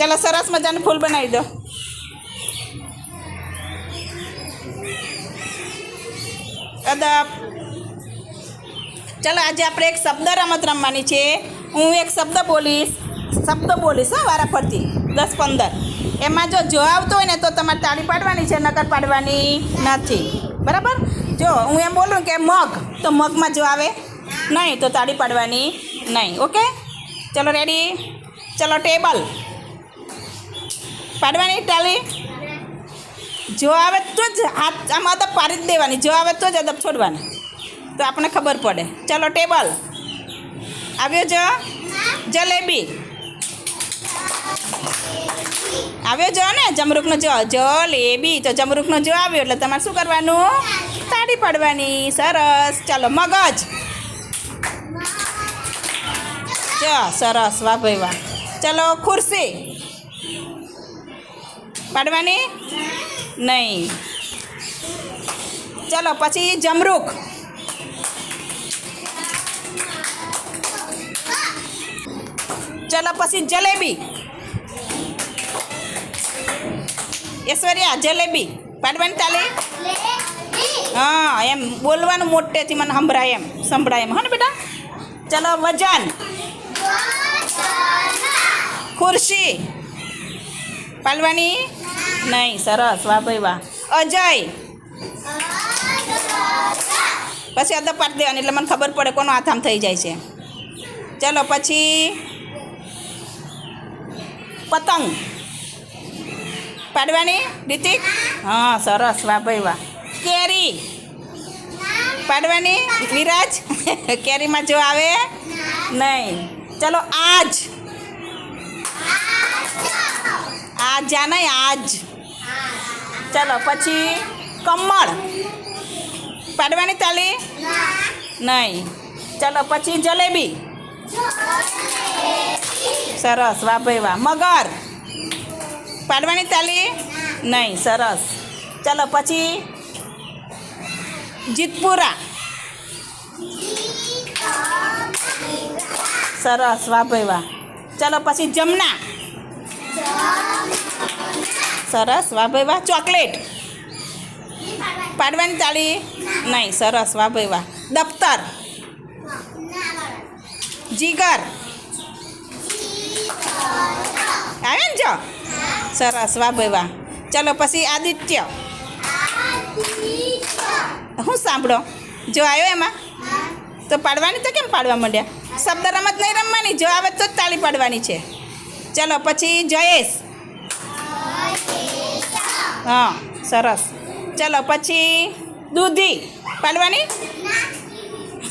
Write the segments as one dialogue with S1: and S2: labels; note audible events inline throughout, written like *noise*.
S1: ચાલો સરસ મજાનું ફૂલ બનાવી દો. અદબ. ચાલો આજે આપણે એક શબ્દ રમત રમવાની છે. હું એક શબ્દ બોલીશ. શબ્દ બોલીશ હા વારા ફરતી. દસ પંદર. એમાં જો જો આવતો હોય ને તો તમારે તાળી પાડવાની છે, નકર પાડવાની નથી. બરાબર? જો, હું એમ બોલું કે મગ, તો મગમાં જો આવે? નહીં, તો તાળી પાડવાની નહીં. ઓકે? ચલો, રેડી? ચલો, ટેબલ. પાડવાની તાળી જો આવે તો જ હાથ આમાં અદબ પાડી જ દેવાની. જો આવે તો જ અદબ છોડવાની. તો આપણને ખબર પડે. ચલો, ટેબલ. આવ્યો જો? જલેબી આવ્યો જો ને? જમરૂકનો જો. જલેબી તો જમરૂકનો જો આવ્યો. એટલે તમારે શું કરવાનું? તાળી પાડવાની. સરસ. ચાલો, મગજ. જો, સરસ. વાહ ભાઈ, વાહ. ચલો, ખુરશી. પાડવાની? નહીં. ચલો પછી જમરૂખ ચલો પછી જલેબી. ઐશ્વર્યા જલેબી. પાડવાની તાલી? હા એમ બોલવાનું મોટેથી મને સંભળાય એમ સંભળાય એમ. હા ને બેટા? ચલો વજન. ખુરશી. પાડવાની નહીં, સરસ, વાહ ભાઈ વાહ. અજય. પછી અદબ પાડી દેવાની, એટલે મને ખબર પડે કોનો હાથ થઈ જાય છે. ચલો, પછી પતંગ. પાડવાની, રીતિક? હા, સરસ, વાહ ભાઈ વાહ. કેરી. પાડવાની, વિરાજ? *laughs* કેરીમાં જો આવે? નહીં. ચલો, આજ. આજ જા નહીં આજ. ચલો, પછી કમળ. પાડવાની તાલી? નહીં. ચલો, પછી જલેબી. સરસ, વાહ ભાઈ વાહ. મગર. પાડવાની તાલી? નહીં, સરસ. ચલો, પછી જીતપુરા. સરસ, વાહ ભાઈ વાહ. ચલો, પછી જમના સરસ. વાહ ભાઈ વાહ, ચોકલેટ. પાડવાની તાળી? નહીં, સરસ. વાહ ભાઈ વાહ. દફતર. જીગર. આવે ને જો? સરસ. વાહ ભાઈ વાહ. ચલો પછી આદિત્ય. હું સાંભળો. જો આવ્યો એમાં? તો પાડવાની તો કેમ પાડવા માંડ્યા? શબ્દ રમત નહીં રમવાની. જો આવે તો જ તાળી પાડવાની છે. ચલો, પછી જયેશ. હા, સરસ. ચલો, પછી દૂધી. પાડવાની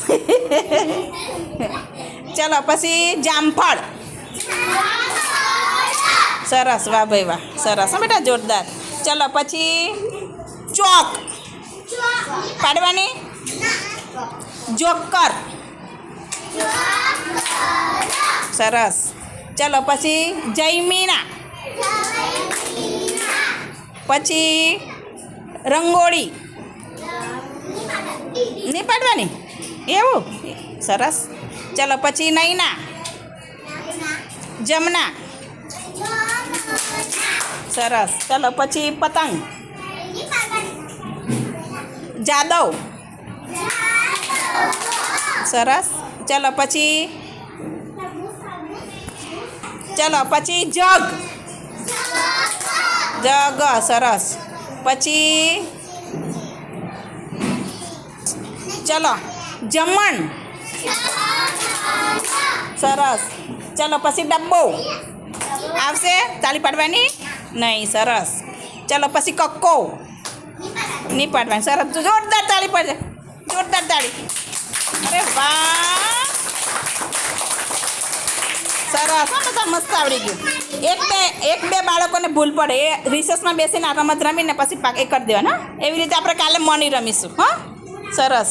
S1: *laughs* ચલો, પછી જામફળ. સરસ, વાહ ભાઈ, વાહ. સરસ, હા બેટા, જોરદાર. ચલો, પછી ચોક. પાડવાની? જોકર સરસ. ચલો પછી જયમીના પછી રંગોળી. નહીં પાડવાની? એવું? સરસ. ચલો પછી નૈના. જમના. સરસ. ચલો પછી પતંગ. જાદવ. સરસ. ચલો પછી ચલો પછી જગ જગ સરસ પછી ચલો જમણ સરસ ચલો પછી ડબ્બો આવશે તાળી પાડવાની નહીં સરસ ચલો પછી કક્કો નહીં પાડવાની સરસ જોરદાર તાળી પડશે જોરદાર તાળી અરે વાહ સરસ. મસ્ત આવડી ગયું. એક બે એક બે બાળકોને ભૂલ પડે. એ રિસેસમાં બેસીને આ રમત રમીને પછી પાક એ કરી દેવાના એવી રીતે આપણે કાલે મની રમીશું, હા. સરસ.